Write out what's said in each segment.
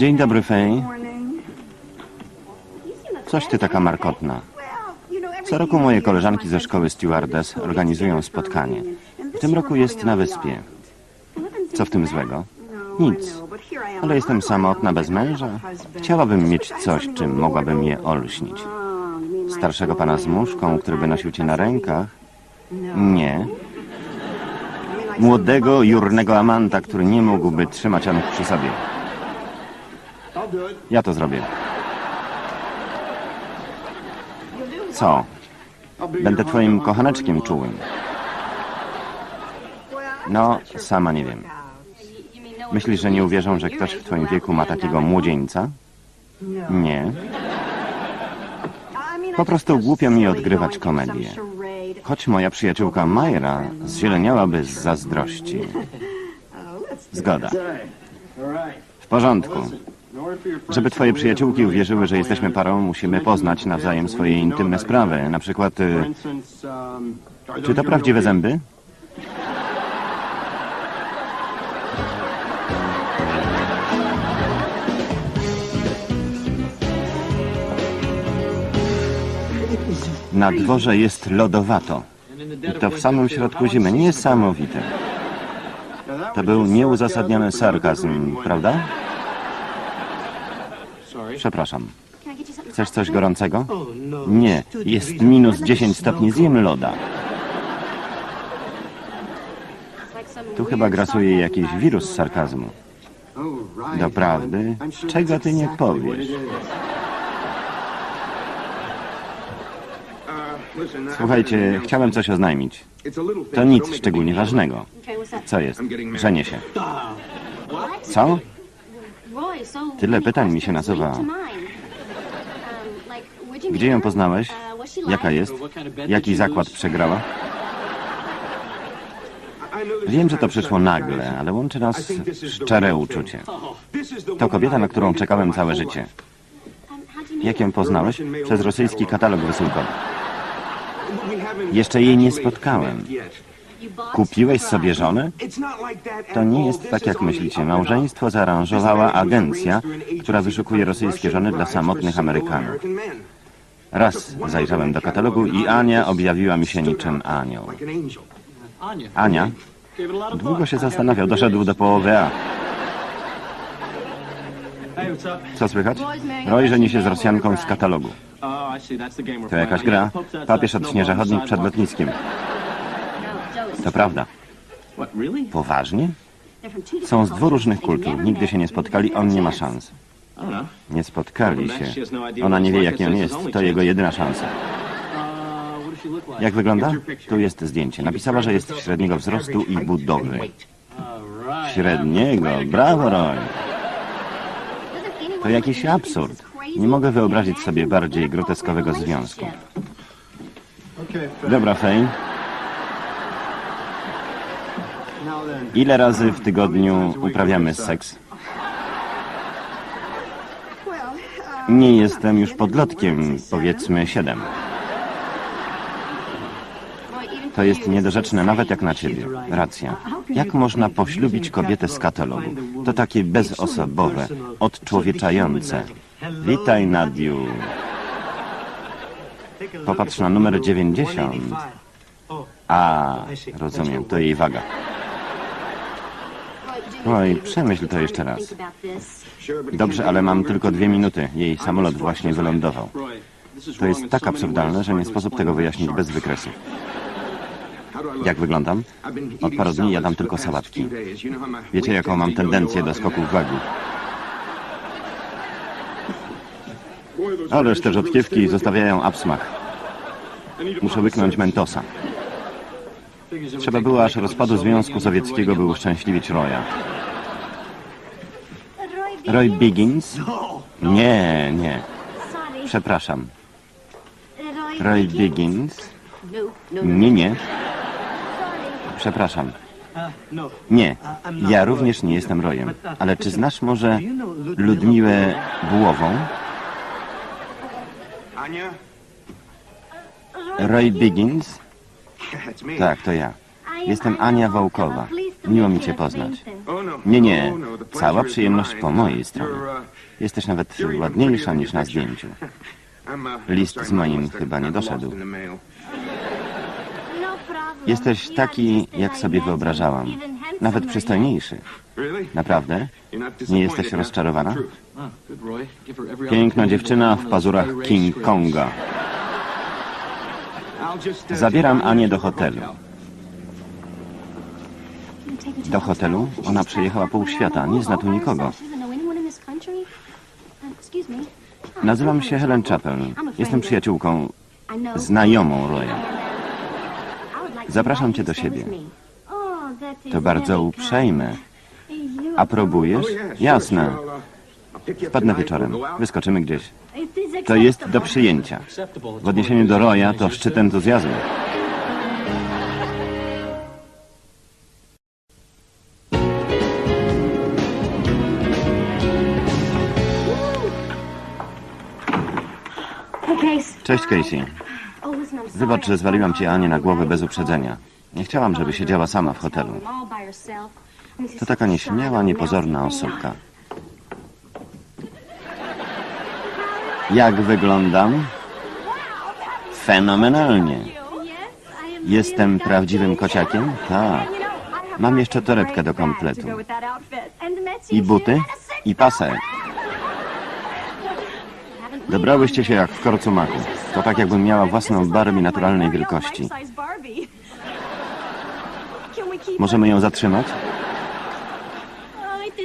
Dzień dobry, Fej. Coś ty taka markotna. Co roku moje koleżanki ze szkoły stewardess organizują spotkanie. W tym roku jest na wyspie. Co w tym złego? Nic. Ale jestem samotna, bez męża. Chciałabym mieć coś, czym mogłabym je olśnić. Starszego pana z muszką, który by nosił cię na rękach? Nie. Młodego, jurnego amanta, który nie mógłby trzymać Anów przy sobie. Ja to zrobię. Co? Będę twoim kochaneczkiem czułym. No, sama nie wiem. Myślisz, że nie uwierzą, że ktoś w twoim wieku ma takiego młodzieńca? Nie. Po prostu głupio mi odgrywać komedię. Choć moja przyjaciółka Majra zzieleniałaby z zazdrości. Zgoda. W porządku. Żeby twoje przyjaciółki uwierzyły, że jesteśmy parą, musimy poznać nawzajem swoje intymne sprawy. Na przykład, y, czy to prawdziwe zęby? Na dworze jest lodowato. I to w samym środku zimy. Niesamowite. To był nieuzasadniony sarkazm, prawda? Przepraszam. Chcesz coś gorącego? Nie, jest minus 10 stopni, zjem loda. Tu chyba grasuje jakiś wirus sarkazmu. Doprawdy? Czego ty nie powiesz? Słuchajcie, chciałem coś oznajmić. To nic szczególnie ważnego. Co jest? Żenię się. Co? Tyle pytań mi się nasuwa. Gdzie ją poznałeś? Jaka jest? Jaki zakład przegrała? Wiem, że to przyszło nagle, ale łączy nas szczere uczucie. To kobieta, na którą czekałem całe życie. Jak ją poznałeś? Przez rosyjski katalog wysyłkowy. Jeszcze jej nie spotkałem. Kupiłeś sobie żonę? To nie jest tak, jak myślicie. Małżeństwo zaaranżowała agencja, która wyszukuje rosyjskie żony dla samotnych Amerykanów. Raz zajrzałem do katalogu i Ania objawiła mi się niczym anioł. Ania? Długo się zastanawiał, doszedł do połowy A. Co słychać? Roy żeni się z Rosjanką z katalogu. To jakaś gra. Papież odśnieża chodnik przed lotniskiem. To prawda. Poważnie? Są z dwóch różnych kultur. Nigdy się nie spotkali, on nie ma szans. Nie spotkali się. Ona nie wie, jaki on jest. To jego jedyna szansa. Jak wygląda? Tu jest zdjęcie. Napisała, że jest średniego wzrostu i budowy. Średniego? Brawo, Roy. To jakiś absurd. Nie mogę wyobrazić sobie bardziej groteskowego związku. Dobra, Fej. Ile razy w tygodniu uprawiamy seks? Nie jestem już podlotkiem, powiedzmy siedem. To jest niedorzeczne nawet jak na ciebie. Racja. Jak można poślubić kobietę z katalogu? To takie bezosobowe, odczłowieczające. Witaj, Nadiu. Popatrz na numer 90. A, rozumiem, to jej waga. Oj, przemyśl to jeszcze raz. Dobrze, ale mam tylko dwie minuty. Jej samolot właśnie wylądował. To jest tak absurdalne, że nie sposób tego wyjaśnić bez wykresów. Jak wyglądam? Od paru dni jadam tylko sałatki. Wiecie, jaką mam tendencję do skoków wagi. Ależ te rzodkiewki zostawiają absmach. Muszę łyknąć mentosa. Trzeba było aż rozpadu Związku Sowieckiego, by uszczęśliwić Roya. Roy Biggins? Nie, nie. Przepraszam. Roy Biggins? Nie, nie. Przepraszam. Nie, ja również nie jestem Royem. Ale czy znasz może Ludmiłę Bułową? Roy Biggins? Tak, to ja. Jestem Ania Wołkowa. Miło mi cię poznać. Nie, nie. Cała przyjemność po mojej stronie. Jesteś nawet ładniejsza niż na zdjęciu. List z moim chyba nie doszedł. Jesteś taki, jak sobie wyobrażałam. Nawet przystojniejszy. Naprawdę? Nie jesteś rozczarowana? Piękna dziewczyna w pazurach King Konga. Zabieram Anię do hotelu. Do hotelu? Ona przejechała pół świata, nie zna tu nikogo. Nazywam się Helen Chappell. Jestem przyjaciółką, znajomą Roya. Zapraszam cię do siebie. To bardzo uprzejme. Aprobujesz? Jasne. Wpadnę wieczorem. Wyskoczymy gdzieś. To jest do przyjęcia. W odniesieniu do Roya to szczyt entuzjazmu. Cześć Casey. Wybacz, że zwaliłam ci Anię na głowę bez uprzedzenia. Nie chciałam, żeby siedziała sama w hotelu. To taka nieśmiała, niepozorna osóbka. Jak wyglądam? Fenomenalnie. Jestem prawdziwym kociakiem? Tak. Mam jeszcze torebkę do kompletu. I buty? I pasek. Dobrałyście się jak w korcu maku. To tak jakbym miała własną Barbie naturalnej wielkości. Możemy ją zatrzymać?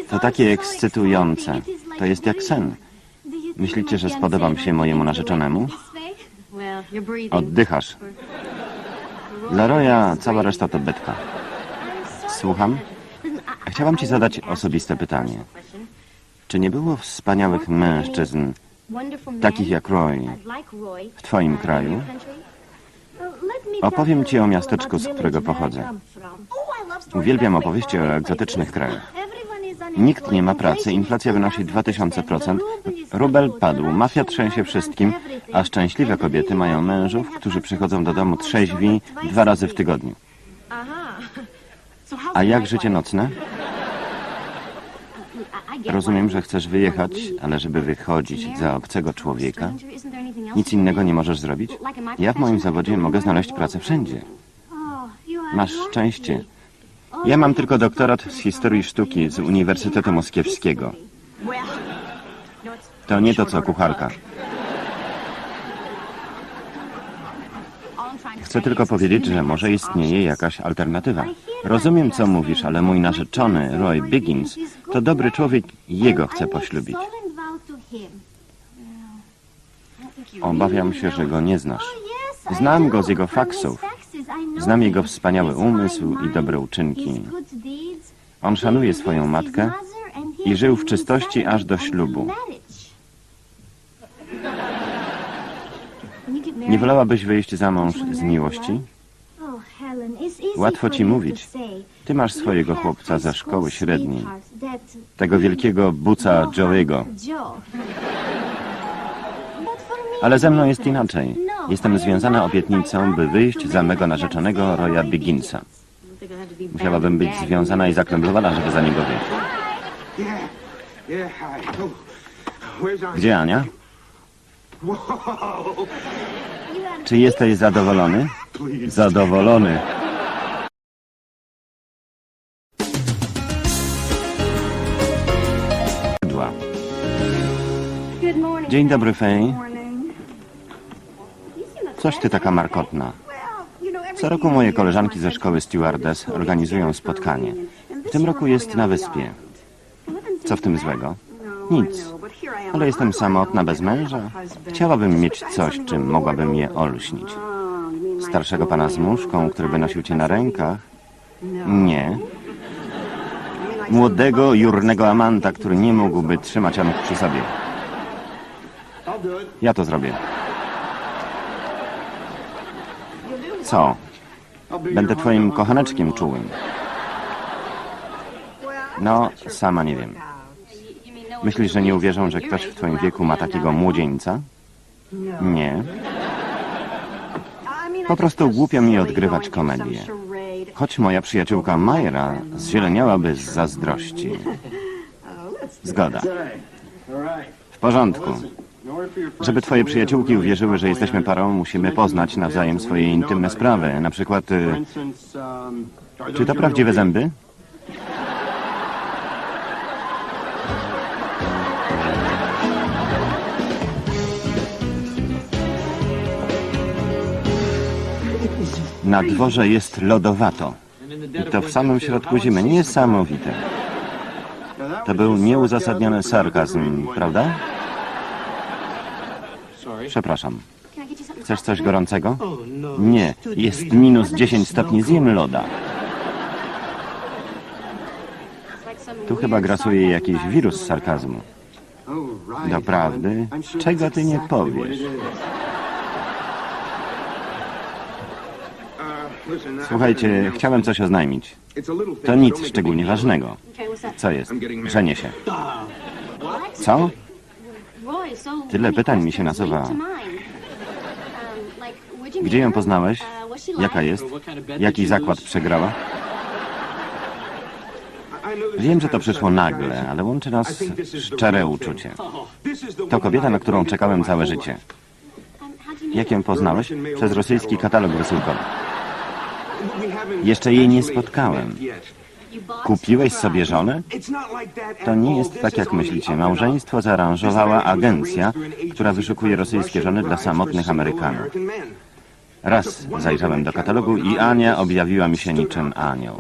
To takie ekscytujące. To jest jak sen. Myślicie, że spodobam się mojemu narzeczonemu? Oddychasz. Dla Roya cała reszta to betka. Słucham? Chciałam ci zadać osobiste pytanie. Czy nie było wspaniałych mężczyzn, takich jak Roy, w twoim kraju? Opowiem ci o miasteczku, z którego pochodzę. Uwielbiam opowieści o egzotycznych krajach. Nikt nie ma pracy, inflacja wynosi 2000%, rubel padł, mafia trzęsie wszystkim, a szczęśliwe kobiety mają mężów, którzy przychodzą do domu trzeźwi dwa razy w tygodniu. A jak życie nocne? Rozumiem, że chcesz wyjechać, ale żeby wychodzić za obcego człowieka, nic innego nie możesz zrobić? Ja w moim zawodzie mogę znaleźć pracę wszędzie. Masz szczęście. Ja mam tylko doktorat z historii sztuki z Uniwersytetu Moskiewskiego. To nie to co kucharka. Chcę tylko powiedzieć, że może istnieje jakaś alternatywa. Rozumiem, co mówisz, ale mój narzeczony, Roy Biggins, to dobry człowiek i jego chcę poślubić. Obawiam się, że go nie znasz. Znam go z jego faksów. Znam jego wspaniały umysł i dobre uczynki. On szanuje swoją matkę i żył w czystości aż do ślubu. Nie wolałabyś wyjść za mąż z miłości? Łatwo ci mówić. Ty masz swojego chłopca ze szkoły średniej. Tego wielkiego buca Joe'ego. Ale ze mną jest inaczej. Jestem związana obietnicą, by wyjść za mego narzeczonego Roya Bigginsa. Musiałabym być związana i zakręblowana, żeby za niego wyjść. Gdzie Ania? Czy jesteś zadowolony? Zadowolony. Dzień dobry, Fej. Coś ty taka markotna. Co roku moje koleżanki ze szkoły stewardess organizują spotkanie. W tym roku jest na wyspie. Co w tym złego? Nic. Ale jestem samotna, bez męża. Chciałabym mieć coś, czym mogłabym je olśnić. Starszego pana z muszką, który by nosił cię na rękach? Nie. Młodego, jurnego amanta, który nie mógłby trzymać Anuk przy sobie. Ja to zrobię. Co? Będę twoim kochaneczkiem czułym. No, sama nie wiem. Myślisz, że nie uwierzą, że ktoś w twoim wieku ma takiego młodzieńca? Nie. Po prostu głupio mi odgrywać komedię. Choć moja przyjaciółka Majra zzieleniałaby z zazdrości. Zgoda. W porządku. Żeby twoje przyjaciółki uwierzyły, że jesteśmy parą, musimy poznać nawzajem swoje intymne sprawy. Na przykład, y, czy to prawdziwe zęby? Na dworze jest lodowato. I to w samym środku zimy. Niesamowite. To był nieuzasadniony sarkazm, prawda? Przepraszam. Chcesz coś gorącego? Nie, jest minus 10 stopni, zjem loda. Tu chyba grasuje jakiś wirus sarkazmu. Doprawdy? Czego ty nie powiesz? Słuchajcie, chciałem coś oznajmić. To nic szczególnie ważnego. Co jest? Żenię się. Co? Tyle pytań mi się nasuwa. Gdzie ją poznałeś? Jaka jest? Jaki zakład przegrała? Wiem, że to przyszło nagle, ale łączy nas szczere uczucie. To kobieta, na którą czekałem całe życie. Jak ją poznałeś? Przez rosyjski katalog wysyłkowy. Jeszcze jej nie spotkałem. Kupiłeś sobie żonę? To nie jest tak, jak myślicie. Małżeństwo zaaranżowała agencja, która wyszukuje rosyjskie żony dla samotnych Amerykanów. Raz zajrzałem do katalogu i Ania objawiła mi się niczym anioł.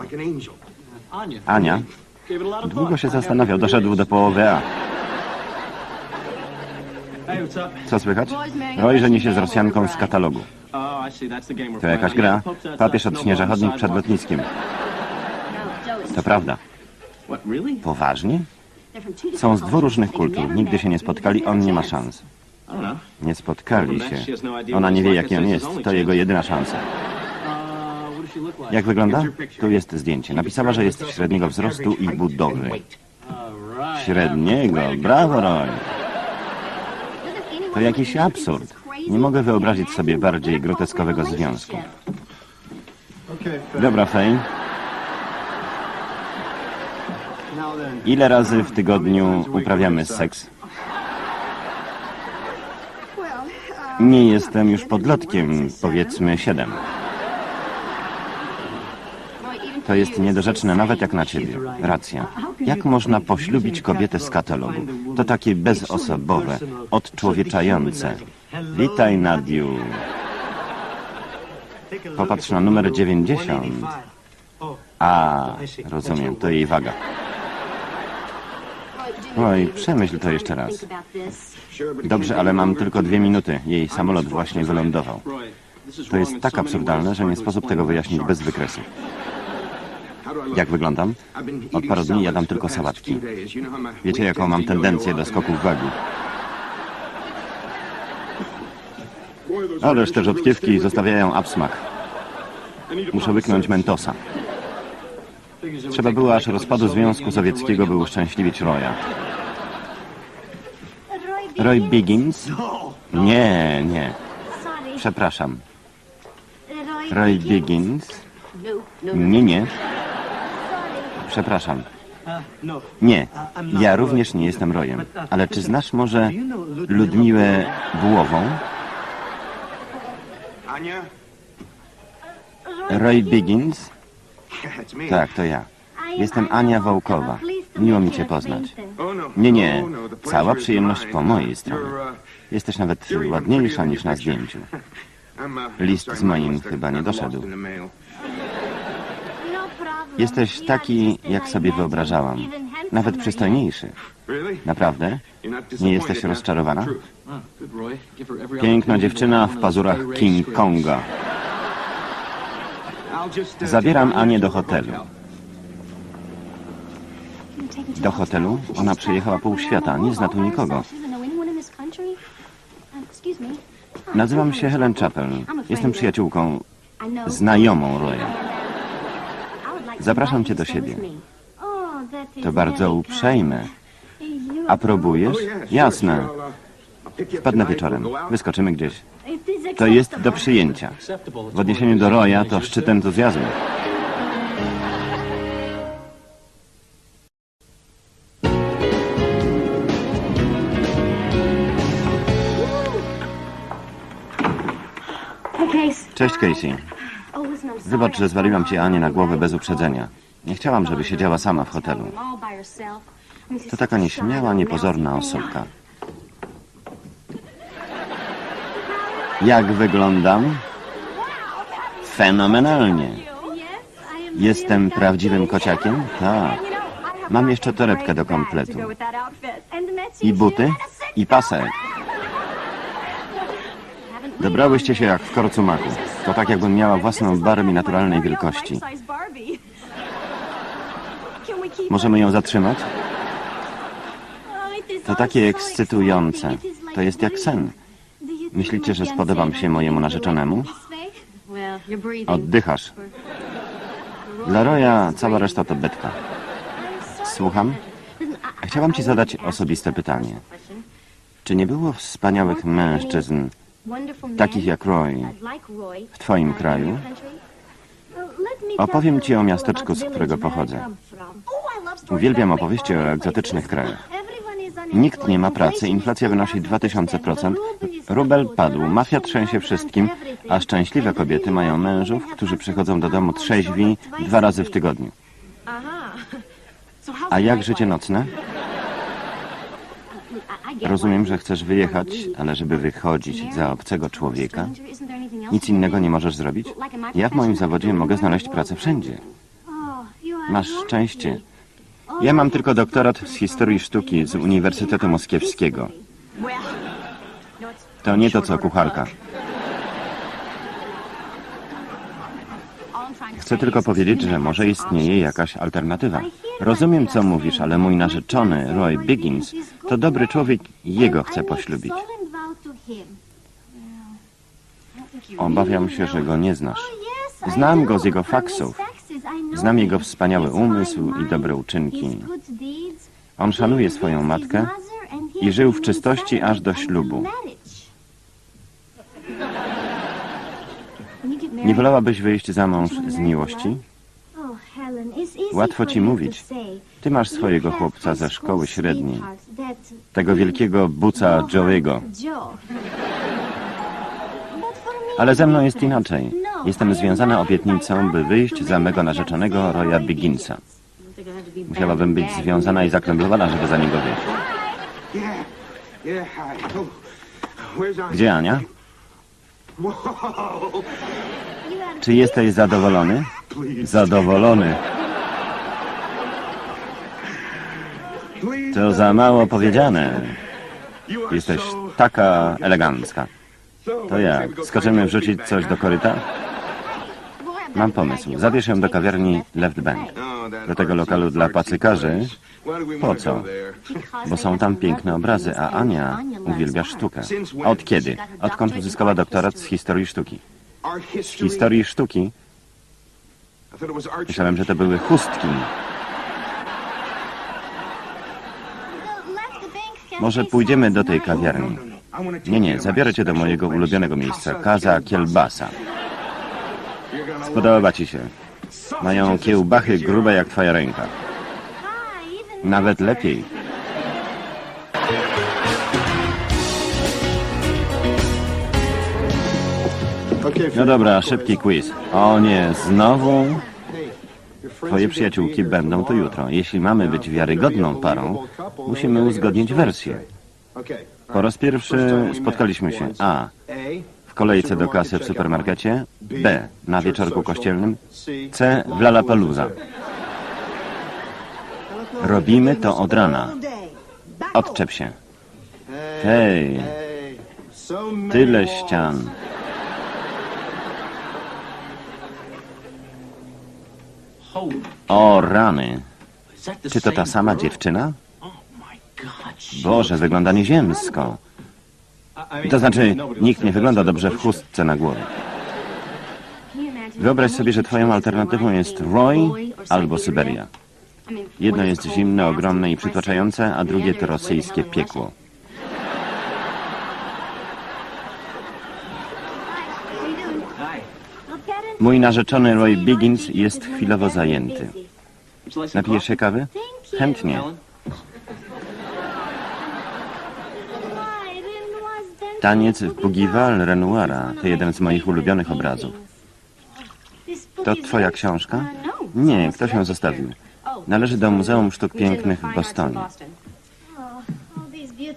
Ania? Długo się zastanawiał, doszedł do połowy A. Co słychać? Roy żeni się z Rosjanką z katalogu. To jakaś gra. Papież odśnieża chodnik przed lotniskiem. To prawda. Poważnie? Są z dwóch różnych kultur. Nigdy się nie spotkali, on nie ma szans. Nie spotkali się. Ona nie wie, jaki on jest. To jego jedyna szansa. Jak wygląda? Tu jest zdjęcie. Napisała, że jest średniego wzrostu i budowy. Średniego? Brawo, Roy. To jakiś absurd. Nie mogę wyobrazić sobie bardziej groteskowego związku. Dobra, Fej. Ile razy w tygodniu uprawiamy seks? Nie jestem już podlotkiem, powiedzmy siedem. To jest niedorzeczne nawet jak na ciebie. Racja. Jak można poślubić kobietę z katalogu? To takie bezosobowe, odczłowieczające. Witaj, Nadiu. Popatrz na numer 90. A, rozumiem, to jej waga. Oj, przemyśl to jeszcze raz. Dobrze, ale mam tylko dwie minuty. Jej samolot właśnie wylądował. To jest tak absurdalne, że nie sposób tego wyjaśnić bez wykresu. Jak wyglądam? Od paru dni jadam tylko sałatki. Wiecie, jaką mam tendencję do skoków wagi. Ależ te rzodkiewki zostawiają absmak. Muszę łyknąć mentosa. Trzeba było aż rozpadu Związku Sowieckiego, by uszczęśliwić Roya. Roy Biggins? Nie, nie. Przepraszam. Roy Biggins? Nie, nie. Przepraszam. Nie, ja również nie jestem Royem. Ale czy znasz może Ludmiłę Bułową? Roy Biggins? Tak, to ja. Jestem Ania Wołkowa. Miło mi Cię poznać. Nie, nie. Cała przyjemność po mojej stronie. Jesteś nawet ładniejsza niż na zdjęciu. List z moim chyba nie doszedł. Jesteś taki, jak sobie wyobrażałam. Nawet przystojniejszy. Naprawdę? Nie jesteś rozczarowana? Piękna dziewczyna w pazurach King Konga. Zabieram Anię do hotelu. Do hotelu? Ona przejechała pół świata, nie zna tu nikogo. Nazywam się Helen Chappell. Jestem przyjaciółką, znajomą Roya. Zapraszam cię do siebie. To bardzo uprzejme. Aprobujesz? Jasne. Wpadnę wieczorem. Wyskoczymy gdzieś. To jest do przyjęcia. W odniesieniu do Roya to szczyt entuzjazmu. Cześć, Casey. Wybacz, że zwaliłam ci Anię na głowę bez uprzedzenia. Nie chciałam, żeby siedziała sama w hotelu. To taka nieśmiała, niepozorna osobka. Jak wyglądam? Fenomenalnie. Jestem prawdziwym kociakiem? Tak. Mam jeszcze torebkę do kompletu. I buty? I pasek. Dobrałyście się jak w korcu maku. To tak jakbym miała własną Barbie naturalnej wielkości. Możemy ją zatrzymać? To takie ekscytujące. To jest jak sen. Myślicie, że spodobam się mojemu narzeczonemu? Oddychasz. Dla Roya cała reszta to betka. Słucham? Chciałam ci zadać osobiste pytanie. Czy nie było wspaniałych mężczyzn, takich jak Roy, w twoim kraju? Opowiem ci o miasteczku, z którego pochodzę. Uwielbiam opowieści o egzotycznych krajach. Nikt nie ma pracy, inflacja wynosi 2000%, rubel padł, mafia trzęsie wszystkim, a szczęśliwe kobiety mają mężów, którzy przychodzą do domu trzeźwi dwa razy w tygodniu. A jak życie nocne? Rozumiem, że chcesz wyjechać, ale żeby wychodzić za obcego człowieka, nic innego nie możesz zrobić? Ja w moim zawodzie mogę znaleźć pracę wszędzie. Masz szczęście. Ja mam tylko doktorat z historii sztuki z Uniwersytetu Moskiewskiego. To nie to co kucharka. Chcę tylko powiedzieć, że może istnieje jakaś alternatywa. Rozumiem, co mówisz, ale mój narzeczony, Roy Biggins, to dobry człowiek i jego chcę poślubić. Obawiam się, że go nie znasz. Znam go z jego faksów. Znam jego wspaniały umysł i dobre uczynki. On szanuje swoją matkę i żył w czystości aż do ślubu. Nie wolałabyś wyjść za mąż z miłości? Łatwo ci mówić. Ty masz swojego chłopca ze szkoły średniej, tego wielkiego buca Joe'ego. Ale ze mną jest inaczej. Jestem związana obietnicą, by wyjść za mego narzeczonego Roya Bigginsa. Musiałabym być związana i zakręblowana, żeby za niego wyjść. Gdzie Ania? Czy jesteś zadowolony? Zadowolony. To za mało powiedziane. Jesteś taka elegancka. To jak? Skoczymy wrzucić coś do koryta? Mam pomysł. Zabierz ją do kawiarni Left Bank. Do tego lokalu dla pacykarzy, Po co? bo są tam piękne obrazy, a Ania uwielbia sztukę. Od kiedy? Odkąd uzyskała doktorat z historii sztuki? Z historii sztuki myślałem, że to były chustki. Może pójdziemy do tej kawiarni. Nie, nie, zabiorę cię do mojego ulubionego miejsca, Kaza Kielbasa. Spodoba ci się. Mają kiełbachy grube jak twoja ręka. Nawet lepiej. No dobra, szybki quiz. O nie, znowu? Twoje przyjaciółki będą tu jutro. Jeśli mamy być wiarygodną parą, musimy uzgodnić wersję. Po raz pierwszy spotkaliśmy się A. Kolejce do kasy w supermarkecie B. Na wieczorku kościelnym C. W Lollapalooza. Robimy to od rana. Odczep się. Hej, tyle ścian. O rany. Czy to ta sama dziewczyna? Boże, wygląda nieziemsko. To znaczy, nikt nie wygląda dobrze w chustce na głowie. Wyobraź sobie, że twoją alternatywą jest Roy albo Syberia. Jedno jest zimne, ogromne i przytłaczające, a drugie to rosyjskie piekło. Mój narzeczony Roy Biggins jest chwilowo zajęty. Napijesz się kawy? Chętnie. Taniec w Bougival Renoira to jeden z moich ulubionych obrazów. To twoja książka? Nie, ktoś ją zostawił. Należy do Muzeum Sztuk Pięknych w Bostonie.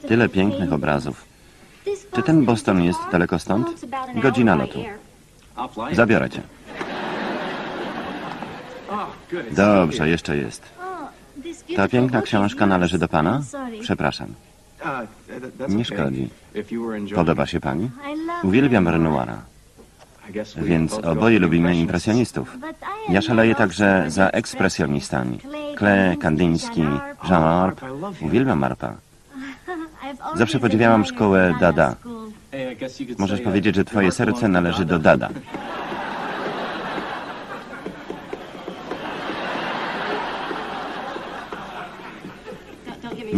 Tyle pięknych obrazów. Czy ten Boston jest daleko stąd? Godzina lotu. Zabiorę cię. Dobrze, jeszcze jest. Ta piękna książka należy do pana? Przepraszam. Nie szkodzi. Podoba się pani? Uwielbiam Renoira, więc oboje lubimy impresjonistów. Ja szaleję także za ekspresjonistami. Klee, Kandyński, Jean Arp. Uwielbiam Arpa. Zawsze podziwiałam szkołę Dada. Możesz powiedzieć, że twoje serce należy do Dada.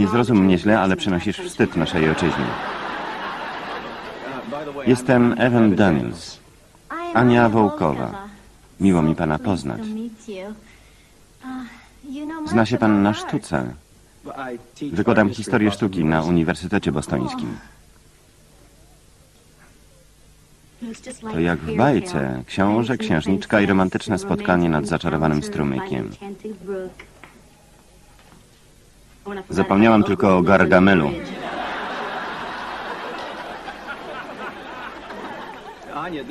Nie zrozum mnie źle, ale przynosisz wstyd naszej ojczyźnie. Jestem Evan Daniels. Ania Wołkowa. Miło mi pana poznać. Zna się pan na sztuce. Wykładam historię sztuki na Uniwersytecie Bostońskim. To jak w bajce. Książę, księżniczka i romantyczne spotkanie nad zaczarowanym strumykiem. Zapomniałam tylko o Gargamelu.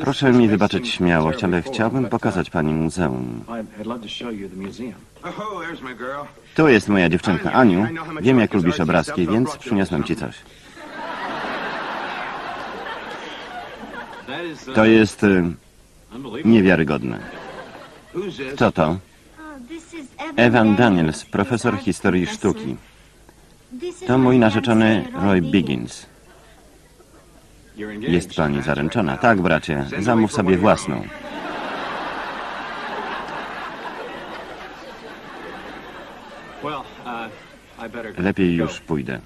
Proszę mi wybaczyć śmiałość, ale chciałbym pokazać pani muzeum. Tu jest moja dziewczynka Aniu. Wiem, jak lubisz obrazki, więc przyniosłem ci coś. To jest y, niewiarygodne. Co to? Evan Daniels, profesor historii sztuki. To mój narzeczony Roy Biggins. Jest pani zaręczona? Tak, bracie. Zamów sobie własną. Lepiej już pójdę.